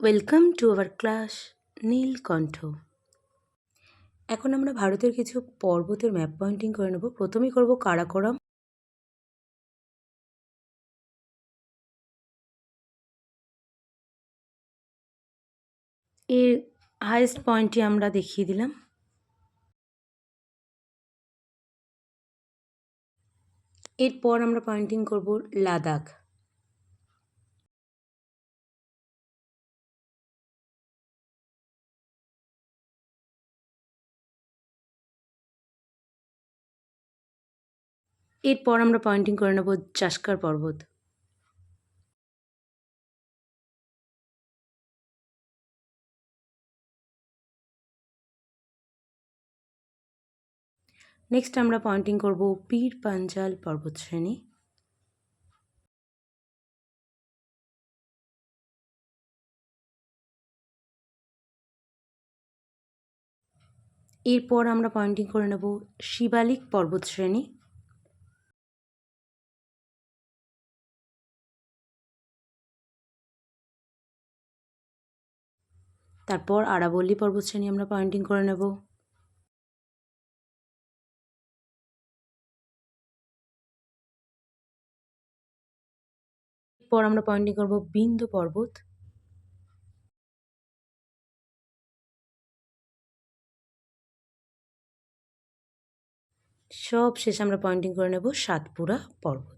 Welcome to our class Nilkantha এখন আমরা ভারতের কিছু পর্বতের ম্যাপ পয়েন্টিং করে নেব। প্রথমেই করব কারাকোরাম। এর হাইয়েস্ট পয়েন্টটি আমরা দেখিয়ে দিলাম। এরপর আমরা পয়েন্টিং করব লাদাখ। এরপর আমরা পয়েন্টিং করে নেব চাস্কার পর্বত। নেক্সট আমরা পয়েন্টিং করব পীর পাঞ্জাল পর্বতশ্রেণী এরপর আমরা পয়েন্টিং করে নেব শিবালিক পর্বতশ্রেণী তারপর আরাবল্লী পর্বতশ্রেণী আমরা পয়েন্টিং করে নেব। পর আমরা পয়েন্টিং করব বিন্দু পর্বত। সব শেষে আমরা পয়েন্টিং করে নেব সাতপুরা পর্বত।